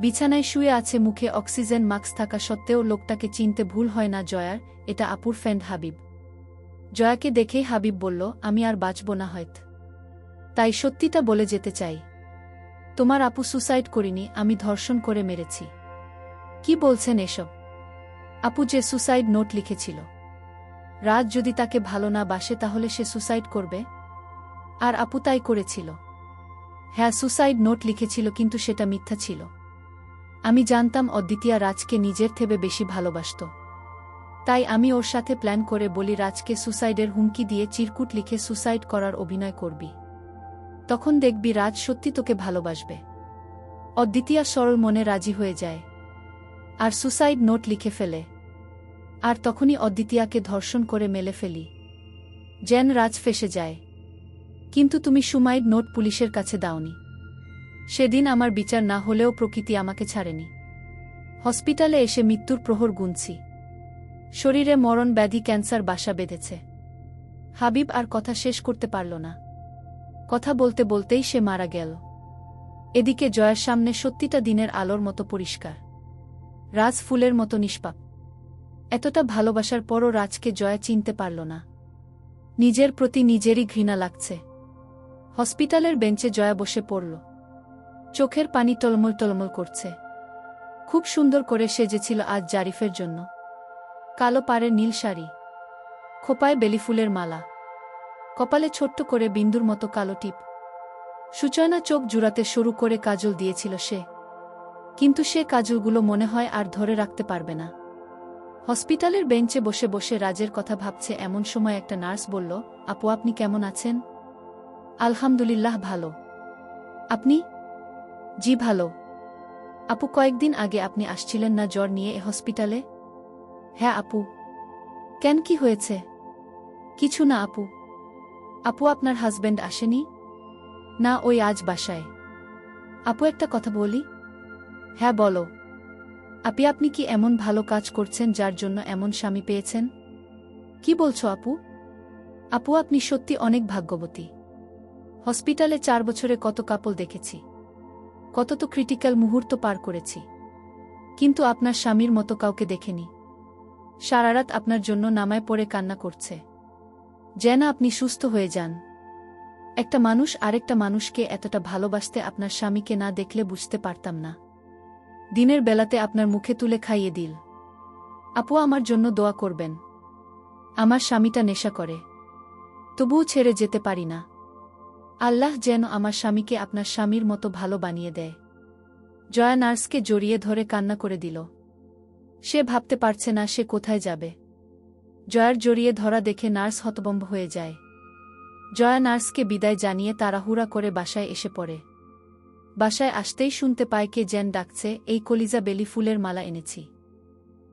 বিছানায় শুয়ে আছে মুখে অক্সিজেন মাস্ক থাকা সত্ত্বেও লোকটাকে চিনতে ভুল হয় না জয়ার, এটা আপুর ফ্রেন্ড হাবিব। জয়াকে দেখেই হাবিব বলল, আমি আর বাঁচব না হয়ত। তাই সত্যিটা বলে যেতে চাই। তোমার আপু সুসাইড করিনি, আমি ধর্ষণ করে মেরেছি। কি বলছেন এসব? আপু যে সুসাইড নোট লিখেছিল। রাজ যদি তাকে ভালো না বাসে, তাহলে সে সুসাইড করবে? আর আপু তাই করেছিল। হ্যাঁ সুসাইড নোট লিখেছিল, কিন্তু সেটা মিথ্যা ছিল। আমি জানতাম অদ্বিতীয়া রাজকে নিজের থেকে বেশি ভালোবাসত। তাই আমি ওর সাথে প্ল্যান করে বলি, রাজকে সুসাইডের হুমকি দিয়ে চিরকুট লিখে সুসাইড করার অভিনয় করবি। তখন দেখবি রাজ সত্যি তোকে ভালোবাসবে। অদ্বিতীয়া সরল মনে রাজি হয়ে যায়। আর সুসাইড নোট লিখে ফেলে। আর তখনই অদ্বিতীয়াকে ধর্ষণ করে মেলে ফেলি। জেন রাজ ফেসে যায়। কিন্তু তুমি সুমাইড নোট পুলিশের কাছে দাওনি। সেদিন আমার বিচার না হলেও প্রকৃতি আমাকে ছাড়েনি। হসপিটালে এসে মৃত্যুর প্রহর গুনছি। শরীরে মরণ ব্যাধি ক্যান্সার বাসা বেঁধেছে। হাবিব আর কথা শেষ করতে পারল না। কথা বলতে বলতেই সে মারা গেল। এদিকে জয়ার সামনে সত্যিটা দিনের আলোর মতো পরিষ্কার। রাজ ফুলের মতো নিষ্পাপ। এতটা ভালোবাসার পরও রাজকে জয়া চিনতে পারল না। নিজের প্রতি নিজেরই ঘৃণা লাগছে। হসপিটালের বেঞ্চে জয়া বসে পড়ল। চোখের পানি টলমল টলমল করছে। খুব সুন্দর করে সেজেছিল আজ জারিফের জন্য। কালো পাড়ের নীল শাড়ি। খোপায় বেলিফুলের মালা। কপালে ছোট্ট করে বিন্দুর মতো কালো টিপ। সুচয়না চোখ জুড়াতে শুরু করে কাজল দিয়েছিল সে। কিন্তু সে কাজলগুলো মনে হয় আর ধরে রাখতে পারবে না। হসপিটালের বেঞ্চে বসে বসে রাজের কথা ভাবছে এমন সময় একটা নার্স বলল, আপু, আপনি কেমন আছেন? আলহামদুলিল্লাহ, ভালো। আপনি? জি, ভালো। আপু, কয়েকদিন আগে আপনি আসছিলেন না জ্বর নিয়ে এ হসপিটালে? হ্যাঁ আপু। কেন, কি হয়েছে? কিছু না, আপু। আপু, আপনার হাজব্যান্ড আসেনি? না, ওই আজ বাসায়। আপু, একটা কথা বলি? হ্যাঁ বলো। আপি আপনি কি এমন ভালো কাজ করছেন যার জন্য এমন স্বামী পেয়েছেন? কি বলছো, আপু? আপু, আপনি সত্যি অনেক ভাগ্যবতী। হসপিটালে চার বছরে কত কাপল দেখেছি। কত তো ক্রিটিক্যাল মুহূর্ত পার করেছি। কিন্তু আপনার স্বামীর মতো কাউকে দেখেনি। সারারাত আপনার জন্য নামায় পড়ে কান্না করছে। যেন আপনি সুস্থ হয়ে যান। একটা মানুষ আরেকটা মানুষকে এতটা ভালোবাসতে আপনার স্বামীকে না দেখলে বুঝতে পারতাম না। দিনের বেলাতে আপনার মুখে তুলে খাইয়ে দিল। আপু আমার জন্য দোয়া করবেন। আমার স্বামীটা নেশা করে। তবুও ছেড়ে যেতে পারি না। আল্লাহ যেন আমার স্বামীকে আপনার স্বামীর মতো ভালো বানিয়ে দেয়। জয়া নার্সকে জড়িয়ে ধরে কান্না করে দিল। সে ভাবতে পারছে না সে কোথায় যাবে। জয়ার জড়িয়ে ধরা দেখে নার্স হতবম্ব হয়ে যায়। জয়া নার্সকে বিদায় জানিয়ে তাড়াহুড়া করে বাসায় এসে পড়ে। বাসায় আসতেই শুনতে পায় কে জেন ডাকছে, এই কলিজা বেলি ফুলের মালা এনেছি।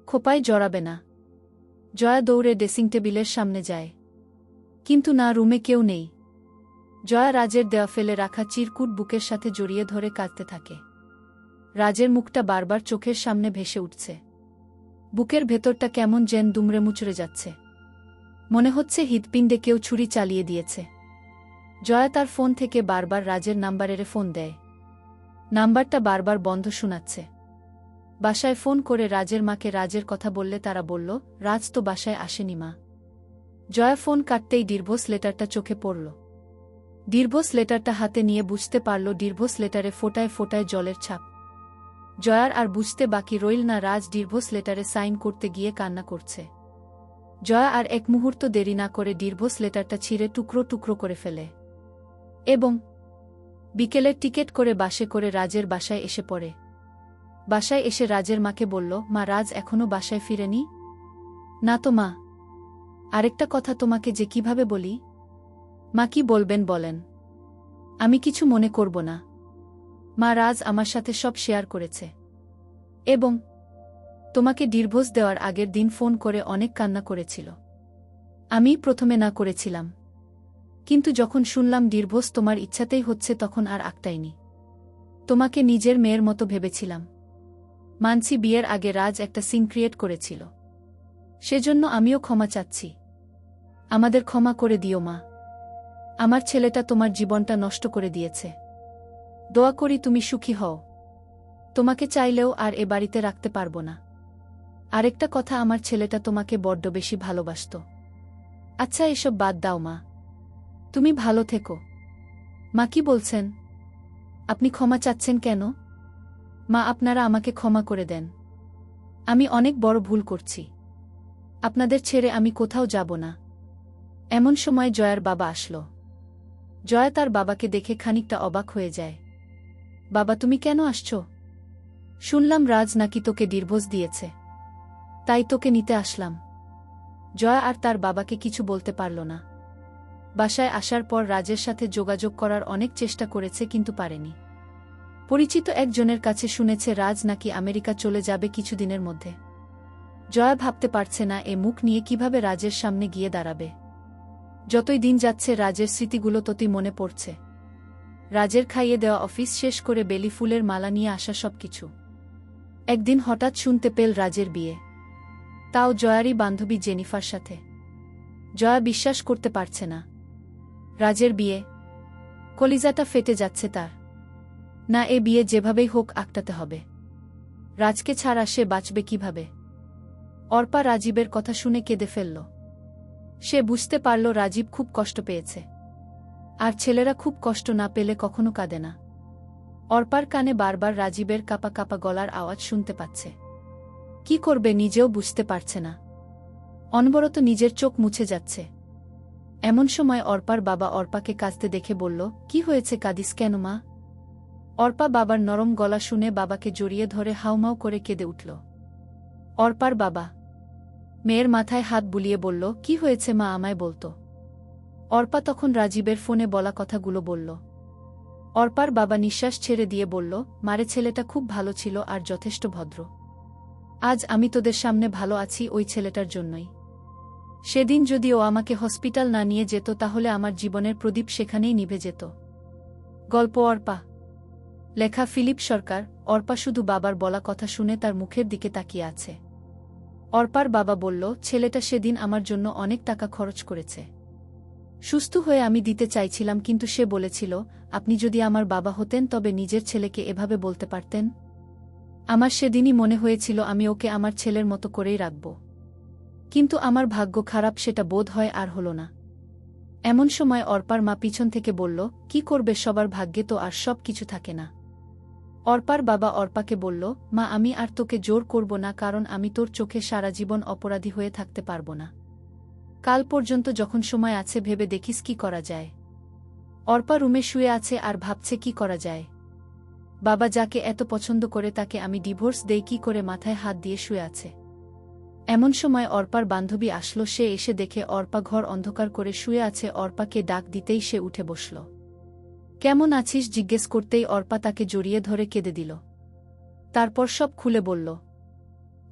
খোপায় জড়াবে না। জয়া দৌড়ে ড্রেসিং টেবিলের সামনে যায়। কিন্তু না, রুমে কেউ নেই। জয়া রাজের দেওয়া ফেলে রাখা চিরকুট বুকের সাথে জড়িয়ে ধরে কাঁদতে থাকে। রাজের মুখটা বারবার চোখের সামনে ভেসে উঠছে। বুকের ভেতরটা কেমন যেন দুমড়ে মুচড়ে যাচ্ছে। মনে হচ্ছে হৃৎপিণ্ডে কেউ ছুরি চালিয়ে দিয়েছে। জয়া তার ফোন থেকে বারবার রাজের নাম্বারেরে ফোন দেয়। নাম্বারটা বারবার বন্ধ শোনাচ্ছে। বাসায় ফোন করে রাজের মাকে রাজের কথা বললে তারা বলল, রাজ তো বাসায় আসেনি মা। জয়া ফোন কাটতেই ডিরভোস লেটারটা চোখে পড়ল। ডিরভোস লেটারটা হাতে নিয়ে বুঝতে পারল ডিরভোস লেটারে ফোটায় ফোটায় জলের ছাপ। জয়ার আর বুঝতে বাকি রইল না রাজ ডিরভোস লেটারে সাইন করতে গিয়ে কান্না করছে। জয়া আর এক মুহূর্ত দেরি না করে ডিরভোস লেটারটা ছিঁড়ে টুকরো টুকরো করে ফেলে। এবং বিকেলের টিকিট করে বাসে করে রাজের বাসায় এসে পড়ে। বাসায় এসে রাজের মাকে বলল, মা, রাজ এখনও বাসায় ফিরেনি? না তো মা। আরেকটা কথা তোমাকে যে কীভাবে বলি? মা কি বলবেন বলেন। আমি কিছু মনে করব না। মা রাজ আমার সাথে সব শেয়ার করেছে। এবং তোমাকে ডিরভোজ দেওয়ার আগের দিন ফোন করে অনেক কান্না করেছিল। আমি প্রথমে না করেছিলাম। কিন্তু যখন শুনলাম ডিরভোজ তোমার ইচ্ছাতেই হচ্ছে তখন আর আঁকটাইনি তোমাকে নিজের মেয়ের মতো ভেবেছিলাম। মানছি বিয়ের আগে রাজ একটা সিং ক্রিয়েট করেছিল। সেজন্য আমিও ক্ষমা চাচ্ছি। আমাদের ক্ষমা করে দিও মা। আমার ছেলেটা তোমার জীবনটা নষ্ট করে দিয়েছে। দোয়া করি তুমি সুখী হও। তোমাকে চাইলেও আর এ বাড়িতে রাখতে পারব না। আরেকটা কথা, আমার ছেলেটা তোমাকে বড্ড বেশি ভালোবাসত। আচ্ছা এসব বাদ দাও মা। তুমি ভালো থেকো। মা কি বলছেন? আপনি ক্ষমা চাচ্ছেন কেন? মা, আপনারা আমাকে ক্ষমা করে দেন। আমি অনেক বড় ভুল করছি। আপনাদের ছেড়ে আমি কোথাও যাব না। এমন সময় জয়ার বাবা আসলো। জয়া তার বাবাকে দেখে খানিকটা অবাক হয়ে যায়। বাবা, তুমি কেন আসছো? শুনলাম রাজ নাকি তোকে ডিরভোজ দিয়েছে। তাই তোকে নিতে আসলাম। জয়া আর তার বাবাকে কিছু বলতে পারল না। বাসায় আসার পর রাজের সাথে যোগাযোগ করার অনেক চেষ্টা করেছে কিন্তু পারেনি। পরিচিত একজনের কাছে শুনেছে রাজ নাকি আমেরিকা চলে যাবে কিছুদিনের মধ্যে। জয়া ভাবতে পারছে না এ মুখ নিয়ে কীভাবে রাজের সামনে গিয়ে দাঁড়াবে। যতই দিন যাচ্ছে, রাজের স্মৃতিগুলো ততই মনে পড়ছে। রাজের খাইয়ে দেওয়া অফিস শেষ করে বেলি ফুলের মালা নিয়ে আসা সবকিছু। একদিন হঠাৎ শুনতে পেল রাজের বিয়ে। তাও জয়ারই বান্ধবী জেনিফার সাথে। জয়া বিশ্বাস করতে পারছে না। রাজের বিয়ে। কলিজাটা ফেটে যাচ্ছে তার। না, এ বিয়ে যেভাবেই হোক আটকাতে হবে। রাজকে ছাড়া সে বাঁচবে কীভাবে? অর্পা রাজীবের কথা শুনে কেঁদে ফেলল। সে বুঝতে পারল রাজীব খুব কষ্ট পেয়েছে। আর ছেলেরা খুব কষ্ট না পেলে কখনো কাঁদে না। অর্পার কানে বারবার রাজীবের কাপা কাপা গলার আওয়াজ শুনতে পাচ্ছে। কি করবে নিজেও বুঝতে পারছে না। অনবরত নিজের চোখ মুছে যাচ্ছে। এমন সময় অর্পার বাবা অর্পাকে কাঁদতে দেখে বলল, কি হয়েছে কাদিস কেন মা? অর্পা বাবার নরম গলা শুনে বাবাকে জড়িয়ে ধরে হাউমাউ করে কেঁদে উঠল। অর্পার বাবা মেয়ের মাথায় হাত বুলিয়ে বলল, কি হয়েছে মা? আমায় বলতো। অর্পা তখন রাজীবের ফোনে বলা কথাগুলো বলল। অর্পার বাবা নিঃশ্বাস ছেড়ে দিয়ে বলল, মারে, ছেলেটা খুব ভালো ছিল আর যথেষ্ট ভদ্র। আজ আমি তোদের সামনে ভালো আছি ওই ছেলেটার জন্যই। সেদিন যদি ও আমাকে হসপিটাল না নিয়ে যেত, তাহলে আমার জীবনের প্রদীপ সেখানেই নিভে যেত। গল্প অর্পা। লেখা ফিলিপ সরকার। অর্পা শুধু বাবার বলা কথা শুনে তার মুখের দিকে তাকিয়ে আছে। অর্পার বাবা বলল, ছেলেটা সেদিন আমার জন্য অনেক টাকা খরচ করেছে। সুস্থ হয়ে আমি দিতে চাইছিলাম, কিন্তু সে বলেছিল, আপনি যদি আমার বাবা হতেন, তবে নিজের ছেলেকে এভাবে বলতে পারতেন। আমার সেদিনই মনে হয়েছিল, আমি ওকে আমার ছেলের মতো করেই রাখব। কিন্তু আমার ভাগ্য খারাপ, সেটা বোধ হয় আর হল না। এমন সময় অর্পার মা পিছন থেকে বলল, কি করবে সবার ভাগ্যে তো আর সব কিছু থাকে না। অর্পার বাবা অর্পাকে বলল, মা, আমি আর তোকে জোর করব না, কারণ আমি তোর চোখে সারা জীবন অপরাধী হয়ে থাকতে পারব না। কাল পর্যন্ত যখন সময় আছে, ভেবে দেখিস কি করা যায়। অর্পা রুমে শুয়ে আছে আর ভাবছে কি করা যায়। বাবা যাকে এত পছন্দ করে, তাকে আমি ডিভোর্স দেই, কি করে মাথায় হাত দিয়ে শুয়ে আছে। এমন সময় অর্পার বান্ধবী আসলো, সে এসে দেখে অর্পা ঘর অন্ধকার করে শুয়ে আছে, অর্পাকে ডাক দিতেই সে উঠে বসল। কেমন আছিস জিজ্ঞেস করতেই অর্পা তাকে জড়িয়ে ধরে কেঁদে দিল। তারপর সব খুলে বলল।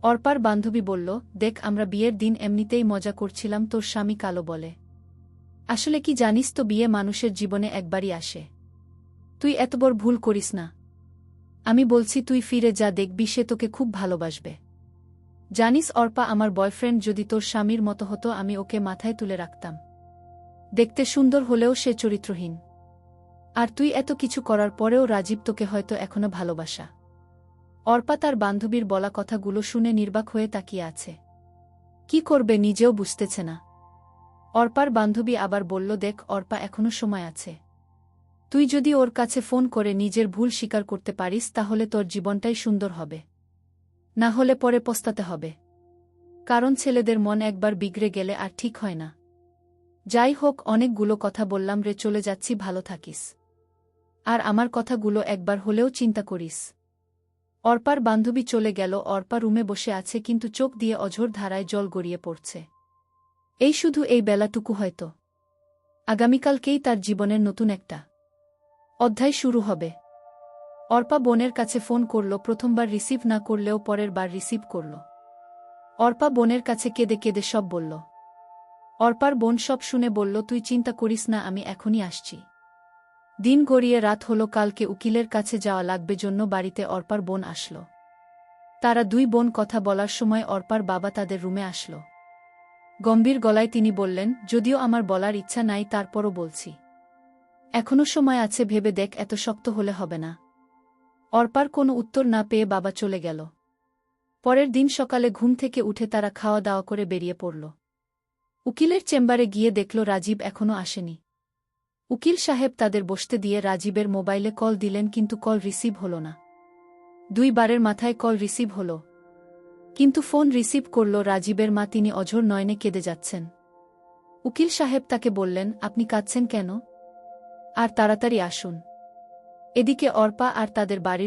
অর্পার বান্ধবী বলল, দেখ, আমরা বিয়ের দিন এমনিতেই মজা করছিলাম, তোর স্বামী কালো বলে। আসলে কি জানিস তো, বিয়ে মানুষের জীবনে একবারই আসে। তুই এত বড় ভুল করিস না। আমি বলছি, তুই ফিরে যা, দেখবি সে তোকে খুব ভালোবাসবে। জানিস, অর্পা, আমার বয়ফ্রেন্ড যদি তোর স্বামীর মতো হতো, আমি ওকে মাথায় তুলে রাখতাম। দেখতে সুন্দর হলেও সে চরিত্রহীন। আর তুই এত কিছু করার পরেও রাজীব তোকে হয়তো এখনও ভালোবাসা। অর্পা তার বান্ধবীর বলা কথাগুলো শুনে নির্বাক হয়ে তাকিয়ে আছে। কি করবে নিজেও বুঝতেছে না। অর্পার বান্ধবী আবার বলল, দেখ, অর্পা এখনও সময় আছে। তুই যদি ওর কাছে ফোন করে নিজের ভুল স্বীকার করতে পারিস, তাহলে তোর জীবনটাই সুন্দর হবে। না হলে পরে পস্তাতে হবে। কারণ ছেলেদের মন একবার বিগড়ে গেলে আর ঠিক হয় না। যাই হোক, অনেকগুলো কথা বললাম রে, চলে যাচ্ছি, ভালো থাকিস। আর আমার কথাগুলো একবার হলেও চিন্তা করিস। অর্পার বান্ধবী চলে গেল, অর্পা রুমে বসে আছে কিন্তু চোখ দিয়ে অঝোর ধারায় জল গড়িয়ে পড়ছে। এই শুধু এই বেলাটুকু হয়তো। আগামীকালকেই তার জীবনের নতুন একটা অধ্যায় শুরু হবে। অর্পা বোনের কাছে ফোন করল, প্রথমবার রিসিভ না করলেও পরের বার রিসিভ করল। অর্পা বোনের কাছে কেঁদে কেঁদে সব বলল। অর্পার বোন সব শুনে বলল, তুই চিন্তা করিস না, আমি এখনই আসছি। দিন গড়িয়ে রাত হলো, কালকে উকিলের কাছে যাওয়া লাগবে জন্য বাড়িতে অর্পার বোন আসল। তারা দুই বোন কথা বলার সময় অর্পার বাবা তাদের রুমে আসল। গম্ভীর গলায় তিনি বললেন, যদিও আমার বলার ইচ্ছা নাই, তারপরও বলছি। এখনও সময় আছে, ভেবে দেখ, এত শক্ত হলে হবে না। অর্পার কোনো উত্তর না পেয়ে বাবা চলে গেল। পরের দিন সকালে ঘুম থেকে উঠে তারা খাওয়া দাওয়া করে বেরিয়ে পড়ল। উকিলের চেম্বারে গিয়ে দেখল, রাজীব এখনও আসেনি। উকিল সাহেব তাদের বসতে দিয়ে রাজীবের মোবাইলে কল দিলেন কিন্তু কল রিসিভ হল না। দুই বারের মাথায় কল রিসিভ হল। কিন্তু ফোন রিসিভ করল রাজীবের মা তিনি অঝোর নয়নে কেঁদে যাচ্ছেন। উকিল সাহেব তাকে বললেন, আপনি কাঁদছেন কেন? আর তাড়াতাড়ি আসুন। এদিকে অর্পা আর তাদের বাড়ির